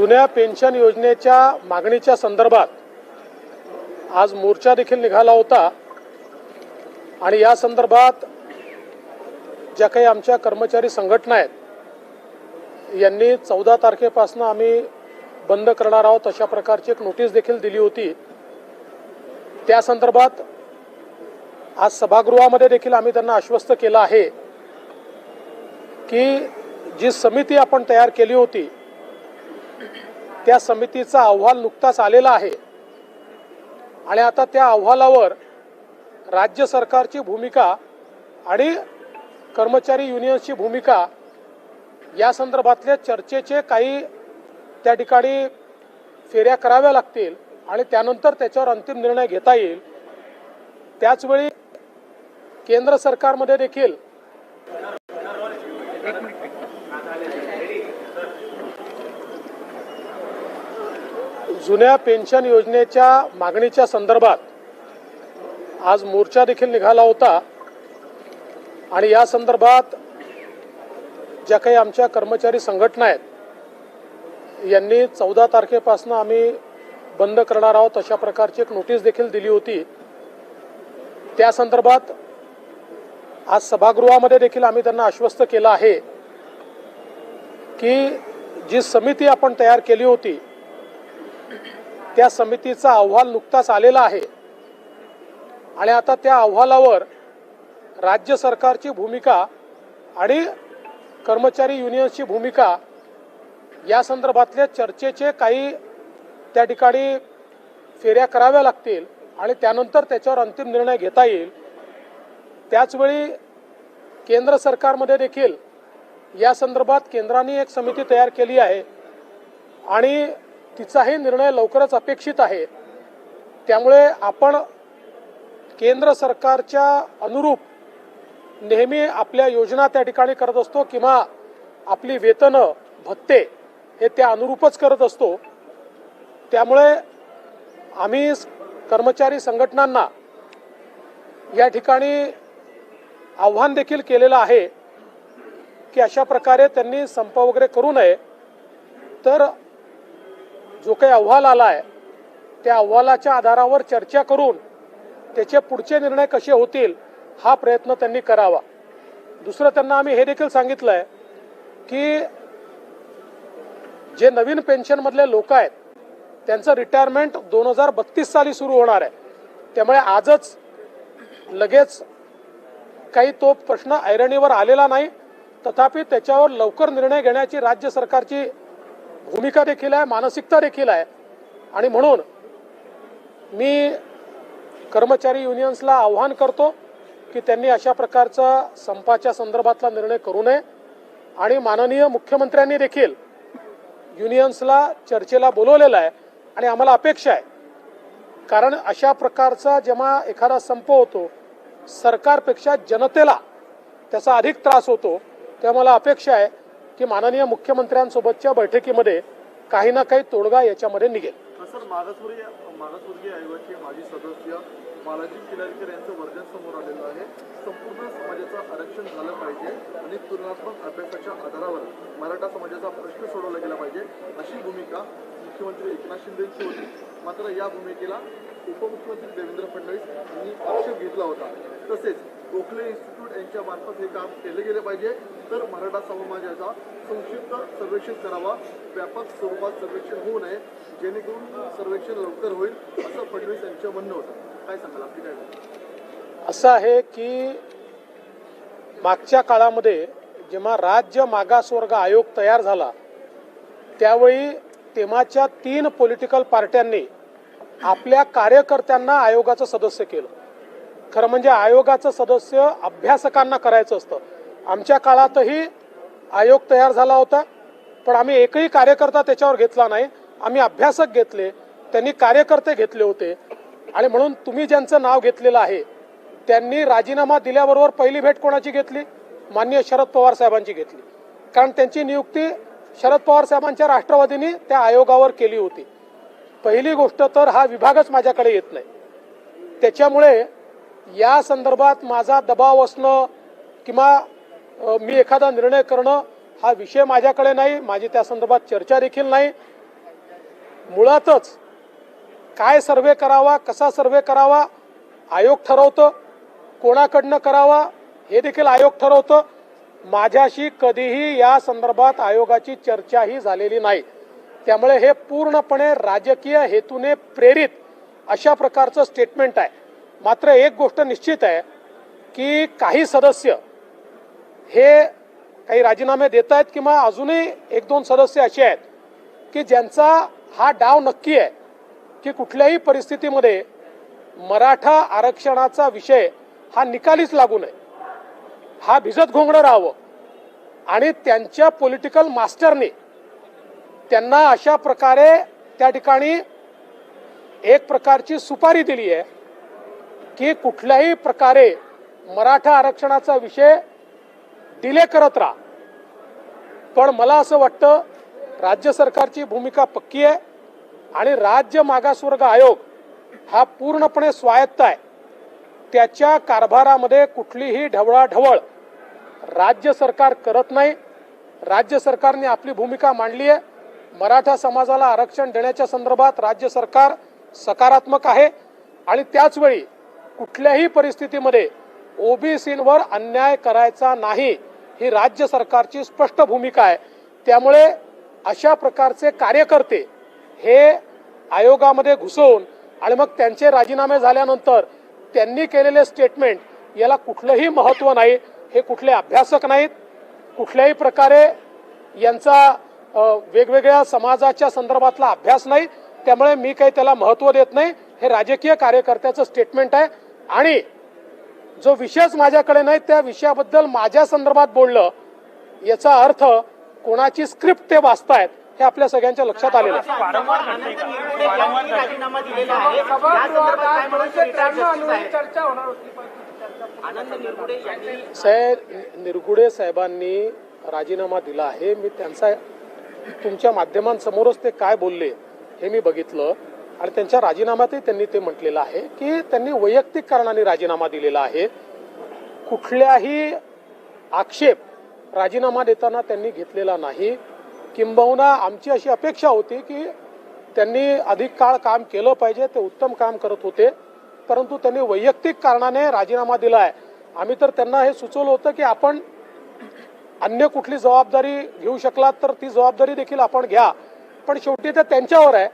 जुन्या पेन्शन योजनेच्या मागणीच्या संदर्भात आज मोर्चा देखील निघाला होता. आणि या संदर्भात ज्या काही आमच्या कर्मचारी संघटना आहेत यांनी चौदा तारखेपासून आम्ही बंद करणार आहोत अशा प्रकारची एक नोटीस देखील दिली होती. त्या संदर्भात आज सभागृहामध्ये देखील आम्ही त्यांना आश्वस्त केलं आहे की जी समिती आपण तयार केली होती त्या समितीचा अहवाल नुकताच आलेला आहे. आणि आता त्या अहवालावर राज्य सरकारची भूमिका आणि कर्मचारी युनियन्सची भूमिका या संदर्भातल्या चर्चेचे काही त्या ठिकाणी फेऱ्या कराव्या लागतील आणि त्यानंतर त्याच्यावर अंतिम निर्णय घेता येईल. त्याचवेळी केंद्र सरकारमध्ये देखील जुन्या पेन्शन योजनेच्या मागणीच्या संदर्भात आज मोर्चा देखील निघाला होता. आणि या संदर्भात ज्या काही आमच्या कर्मचारी संघटना आहेत यांनी चौदा तारखेपासून आम्ही बंद करणार आहोत अशा प्रकारची एक नोटीस देखील दिली होती. त्या संदर्भात आज सभागृहामध्ये देखील आम्ही त्यांना आश्वस्त केलं आहे की जी समिती आपण तयार केली होती त्या समितीचा अहवाल नुकताच आलेला आहे. आणि आता त्या अहवालावर राज्य सरकारची भूमिका आणि कर्मचारी युनियन्सची भूमिका या संदर्भातल्या चर्चेचे काही त्या ठिकाणी फेऱ्या कराव्या लागतील आणि त्यानंतर त्याच्यावर अंतिम निर्णय घेता येईल. त्याचवेळी केंद्र सरकारमध्ये देखील या संदर्भात केंद्राने एक समिती तयार केली आहे. आणि तिचाही निर्णय लवकरच अपेक्षित आहे. त्यामुळे आपण केंद्र सरकारच्या अनुरूप नेहमी आपल्या योजना त्या ठिकाणी करत असतो किंवा आपली वेतनं भत्ते हे त्या अनुरूपच करत असतो. त्यामुळे आम्ही कर्मचारी संघटनांना या ठिकाणी आव्हान देखील केलेलं आहे की अशा प्रकारे त्यांनी संप वगैरे करू नये. तर जो काही अहवाल आला आहे त्या अहवालाच्या आधारावर चर्चा करून त्याचे पुढचे निर्णय कसे होतील हा प्रयत्न त्यांनी करावा. दुसरं त्यांना आम्ही हे देखील सांगितलं आहे की जे नवीन पेन्शनमधले लोक आहेत त्यांचं रिटायरमेंट दोन हजार बत्तीस साली सुरू होणार आहे. त्यामुळे आजच लगेच काही तो प्रश्न ऐरणीवर आलेला नाही. तथापि त्याच्यावर लवकर निर्णय घेण्याची राज्य सरकारची भूमिका देखील आहे मानसिकता देखील आहे. आणि म्हणून मी कर्मचारी युनियन्सला आव्हान करतो की त्यांनी अशा प्रकारचा संपाच्या संदर्भातला निर्णय करू नये. आणि माननीय मुख्यमंत्र्यांनी देखील युनियन्सला चर्चेला बोलवलेलं आहे आणि आम्हाला अपेक्षा आहे. कारण अशा प्रकारचा जेव्हा एखादा संप होतो सरकारपेक्षा जनतेला त्याचा अधिक त्रास होतो तेव्हा मला अपेक्षा आहे की माननीय मुख्यमंत्र्यांसोबतच्या बैठकीमध्ये काही ना काही तोडगा याच्यामध्ये निघेल. सर मागासवर्गीय मागासवर्गीय आयोगाचे माजी सदस्य बालाजी किलारकर यांचं वर्जन समोर आलेलं आहे. संपूर्ण समाजाचं आरक्षण झालं पाहिजे आणि तुलनात्मक अभ्यासाच्या आधारावर मराठा समाजाचा प्रश्न सोडवला गेला पाहिजे अशी भूमिका मुख्यमंत्री एकनाथ शिंदेची होती. मात्र या भूमिकेला उपमुख्यमंत्री देवेंद्र फडणवीस यांनी आक्षेप घेतला होता. तसेच गोखले इन्स्टिट्यूट यांच्या मार्फत हे काम केले गेले पाहिजे. तर मराठा समाजाचा संक्षिप्त सर्वेक्षण करावा. व्यापक स्वरूपात सर्वेक्षण होऊ नये. जेणेकरून सर्वेक्षण लवकर होईल असं फडणवीस यांचं म्हणणं होतं. काय सांगाल? आपली काय असं आहे की मागच्या काळामध्ये जेव्हा राज्य मागासवर्ग आयोग तयार झाला त्यावेळी तेव्हाच्या तीन पॉलिटिकल पार्ट्यांनी आपल्या कार्यकर्त्यांना आयोगाचं सदस्य केलं. खरं म्हणजे आयोगाचं सदस्य अभ्यासकांना करायचं असतं. आमच्या काळातही आयोग तयार झाला होता पण आम्ही एकही कार्यकर्ता त्याच्यावर घेतला नाही. आम्ही अभ्यासक घेतले त्यांनी कार्यकर्ते घेतले होते. आणि म्हणून तुम्ही ज्यांचं नाव घेतलेलं आहे त्यांनी राजीनामा दिल्याबरोबर पहिली भेट कोणाची घेतली? माननीय शरद पवार साहेबांची घेतली. कारण त्यांची नियुक्ती शरद पवार साहेबांच्या राष्ट्रवादीने त्या आयोगावर केली होती. पहिली गोष्ट तर हा विभागच माझ्याकडे येत नाही. त्याच्यामुळे या संदर्भात माझा दबाव असणं किंवा मी एखादा निर्णय करणं हा विषय माझ्याकडे नाही माझी त्या संदर्भात चर्चा देखील नाही. मुळातच काय सर्वे करावा कसा सर्वे करावा आयोग ठरवतं कोणाकडनं करावा हे देखील आयोग ठरवतं. माझ्याशी कधीही या संदर्भात आयोगाची चर्चाही झालेली नाही. त्यामुळे हे पूर्णपणे राजकीय हेतूने प्रेरित अशा प्रकारचं स्टेटमेंट आहे. मात्र एक गोष्ट निश्चित आहे की काही सदस्य हे काही राजीनामे देत आहेत किंवा अजूनही एक दोन सदस्य असे आहेत की ज्यांचा हा डाव नक्की आहे की कुठल्याही परिस्थितीमध्ये मराठा आरक्षणाचा विषय हा निकालीच लागू नये. हा भिजत घोंगडं राहावं आणि त्यांच्या पॉलिटिकल मास्टरने त्यांना अशा प्रकारे त्या ठिकाणी एक प्रकारची सुपारी दिली आहे. की कुठल्याही प्रकारे मराठा आरक्षणाचा विषय डिले करत राहा. पण मला असं वाटतं राज्य सरकारची भूमिका पक्की आहे आणि राज्य मागासवर्ग आयोग हा पूर्णपणे स्वायत्त आहे. त्याच्या कारभारामध्ये कुठलीही ढवळाढवळ राज्य सरकार करत नाही. राज्य सरकारने आपली भूमिका मांडली आहे. मराठा समाजाला आरक्षण देण्याच्या संदर्भात राज्य सरकार सकारात्मक आहे. आणि त्याचवेळी कुठल्याही परिस्थितीमध्ये ओबीसींवर अन्याय करायचा नाही ही राज्य सरकारची स्पष्ट भूमिका आहे. त्यामुळे अशा प्रकारचे कार्यकर्ते हे आयोगामध्ये घुसवून आणि मग त्यांचे राजीनामे झाल्यानंतर त्यांनी केलेले स्टेटमेंट याला कुठलंही महत्त्व नाही हे कुठले अभ्यासक नाहीत. कुठल्याही प्रकारे यांचा वेगवेगळ्या समाजाच्या संदर्भातला अभ्यास नाही. त्यामुळे मी काही त्याला महत्त्व देत नाही. हे राजकीय कार्यकर्त्याचं स्टेटमेंट आहे. आणि जो विषयच माझ्याकडे नाही त्या विषयाबद्दल माझ्या संदर्भात बोललं याचा अर्थ कोणाची स्क्रिप्ट ते वाचतायत हे आपल्या सगळ्यांच्या लक्षात आलेलं आहे. वारंवार घडतंय का? वारंवार घडतंय. राजीनामा दिलेला आहे. या संदर्भात काय म्हणायचं रिटायर जस्टिस आहे चर्चा होणार होती पण ती चर्चा आनंद निरगुडे यांनी साहेब निरगुडे साहेबांनी राजीनामा दिला आहे. मी त्यांचा तुमच्या माध्यमांसमोरच ते काय बोलले हे मी बघितलं. आणि त्यांच्या राजीनाम्यातही त्यांनी ते म्हटलेलं आहे की त्यांनी वैयक्तिक कारणाने राजीनामा दिलेला आहे. कुठल्याही आक्षेप राजीनामा देताना त्यांनी घेतलेला नाही. किंबहुना आमची अशी अपेक्षा होती की त्यांनी अधिक काळ काम केलं पाहिजे ते उत्तम काम करत होते. परंतु त्यांनी वैयक्तिक कारणाने राजीनामा दिला आहे आम्ही तर त्यांना हे सुचवलं होतं की आपण अन्य कुठली जबाबदारी घेऊ शकलात तर ती जबाबदारी देखील आपण घ्या. पण शेवटी ते त्यांच्यावर आहे.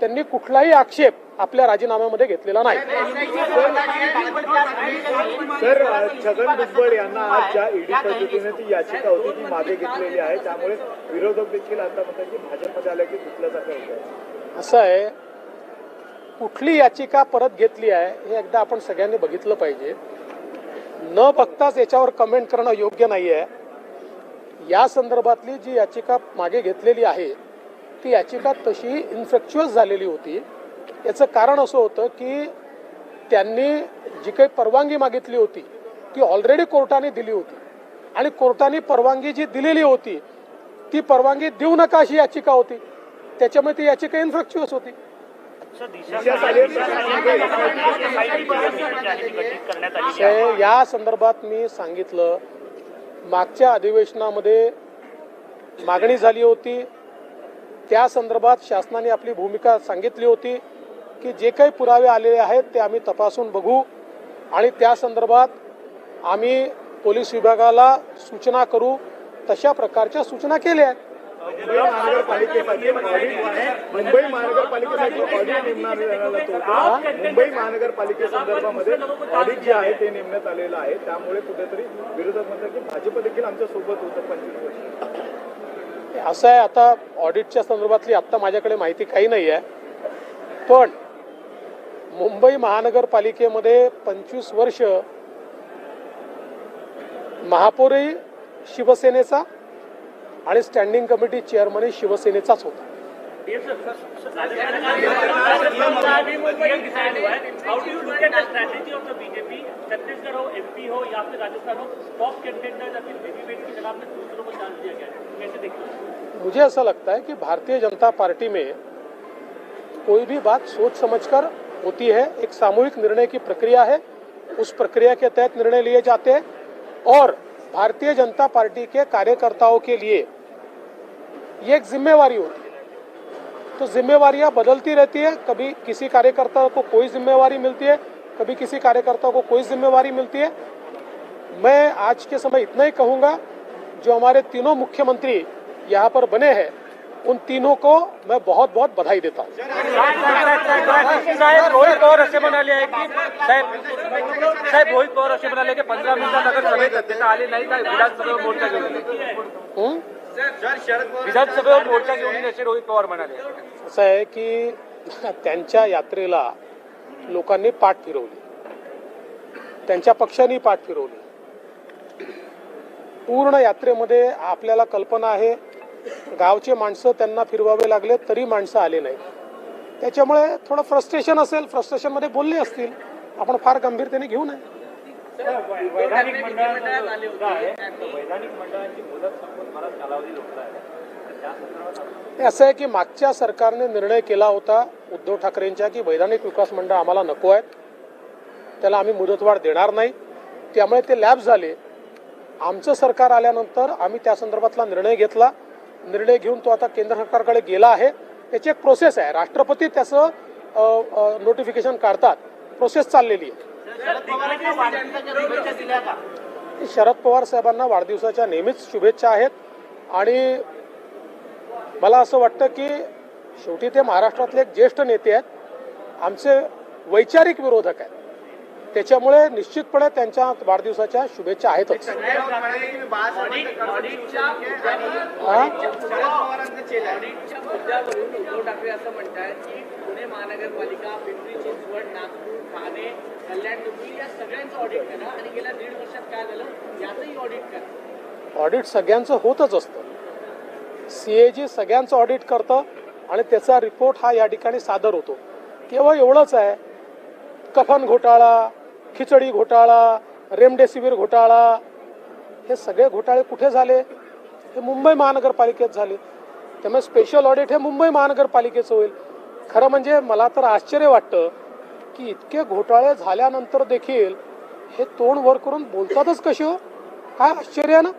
त्यांनी कुठलाही आक्षेप आपल्या राजीनाम्यामध्ये घेतलेला नाही. सर छगन भुजबळ यांना आज ज्या ईडी पद्धतीने ती याचिका होती ती मागे घेतलेली आहे. त्यामुळे विरोधक देखील आता म्हणतात की भाजपमध्ये आलं की आहे असं आहे कुठली याचिका परत घेतली आहे हे एकदा आपण सगळ्यांनी बघितलं पाहिजे. न बघताच याच्यावर कमेंट करणं योग्य नाही आहे या संदर्भातली जी याचिका मागे घेतलेली आहे ती याचिका तशी इन्फेक्च्युअस झालेली होती. याचं कारण असं होतं की त्यांनी जी काही परवानगी मागितली होती ती ऑलरेडी कोर्टाने दिली होती. आणि कोर्टाने परवानगी जी दिलेली होती ती परवानगी देऊ नका अशी याचिका होती. त्याच्यामुळे ती याचिका इन्फेक्च्युअस होती. या संदर्भात मी सांगितलं मागच्या अधिवेशनामध्ये मागणी झाली होती. त्या संदर्भात शासनाने आपली भूमिका सांगितली होती की जे काही पुरावे आलेले आहेत ते आम्ही तपासून बघू आणि त्या संदर्भात आम्ही पोलीस विभागाला सूचना करू. तशा प्रकारच्या सूचना केल्या आहेत. मुंबई महानगरपालिकेसाठी ऑडिट मुंबई महानगरपालिकेसाठी मुंबई महानगरपालिकेसंदर्भामध्ये ऑडिट जे आहे ते नेमण्यात आलेलं आहे. त्यामुळे कुठेतरी विरोधक म्हणतात की भाजप देखील आमच्यासोबत होतं पंचवीस वर्ष. असं आहे आता ऑडिटच्या संदर्भातली आत्ता माझ्याकडे माहिती काही नाही आहे. पण मुंबई महानगरपालिकेमध्ये पंचवीस वर्ष महापौरही शिवसेनेचा आणि स्टँडिंग कमिटी चेअरमनही शिवसेनेचाच होता. छत्तीसगढ़ हो एमपी हो, या फिर राजस्थान हो टॉप कंटेंडर या फिर हेवीवेट की जगह पे दूसरों को चांस दिया गया है। कैसे देखते मुझे ऐसा लगता है कि भारतीय जनता पार्टी में कोई भी बात सोच समझकर होती है, एक सामूहिक निर्णय की प्रक्रिया है, उस प्रक्रिया के तहत निर्णय लिए जाते हैं, और भारतीय जनता पार्टी के कार्यकर्ताओं के लिए ये एक जिम्मेवारी होती है। तो जिम्मेवारियाँ बदलती रहती है, कभी किसी कार्यकर्ता को कोई जिम्मेवारी मिलती है कभी किसी कार्यकर्ता को कोई जिम्मेवारी मिलती है? मैं आज के समय इतना ही कहूँगा जो हमारे तीनों मुख्यमंत्री यहाँ पर बने हैं उन तीनों को मैं बहुत बहुत बधाई देता हूँ। रोहित पवार असे म्हणाले आहे की साहेब साहेब रोहित पवार असे म्हणाले की पंधरा मिनिटात अगर सभेत अध्यक्ष आले नाही तर विधानसभेवर मोर्चा घेऊन येईल. विधानसभेवर मोर्चा घेऊन येईल असे रोहित पवार म्हणाले असं आहे की त्यांच्या यात्रेला लोकांनी पाठ फिरवली. त्यांच्या पक्षांनी पाठ फिरवली. पूर्ण यात्रेमध्ये आपल्याला कल्पना आहे गावचे माणसं त्यांना फिरवावे लागले तरी माणसं आले नाही त्याच्यामुळे थोडं फ्रस्ट्रेशन असेल फ्रस्ट्रेशनमध्ये बोलले असतील आपण फार गंभीरतेने घेऊ नये. वैधानिक मंडळाची मुदत संपून बराच कालावधी लोकत आहे. हे असं आहे की मागच्या सरकारने निर्णय केला होता उद्धव ठाकरेंच्या की वैधानिक विकास मंडळ आम्हाला नको आहेत. त्याला आम्ही मुदतवाढ देणार नाही. त्यामुळे ते लॅब झाले. आमचं सरकार आल्यानंतर आम्ही त्या संदर्भातला निर्णय घेतला. निर्णय घेऊन तो आता केंद्र सरकारकडे गेला आहे. त्याची एक प्रोसेस आहे. राष्ट्रपती त्याचं नोटिफिकेशन काढतात. प्रोसेस चाललेली आहे. शरद पवार साहेबांना वाढदिवसाच्या नेहमीच शुभेच्छा आहेत. आणि मला असं वाटतं की शेवटी ते महाराष्ट्रातले एक ज्येष्ठ नेते आहेत. आमचे वैचारिक विरोधक आहेत. त्याच्यामुळे निश्चितपणे त्यांच्या वाढदिवसाच्या शुभेच्छा आहेतच. हा? ऑडिटच्या मुद्द्यावरून उद्धव ठाकरे असं म्हणतात की पुणे महानगरपालिका पिंपरी चिंचवड नागपूर ठाणे कल्याण डोंबिवली या सगळ्यांचं ऑडिट करा आणि गेल्या दीड वर्षात काय झालं? याचंही ऑडिट करा. ऑडिट सगळ्यांचं होतच असतं. सी ए जी सगळ्यांचं ऑडिट करतं आणि त्याचा रिपोर्ट हा या ठिकाणी सादर होतो. केवळ एवढंच आहे कफन घोटाळा खिचडी घोटाळा रेमडेसिवीर घोटाळा हे सगळे घोटाळे कुठे झाले? हे मुंबई महानगरपालिकेत झाले. त्यामुळे स्पेशल ऑडिट हे मुंबई महानगरपालिकेचं होईल. खरं म्हणजे मला तर आश्चर्य वाटतं की इतके घोटाळे झाल्यानंतर देखील हे तोंड वर करून बोलतातच कसे हो? काय आश्चर्य आहे ना?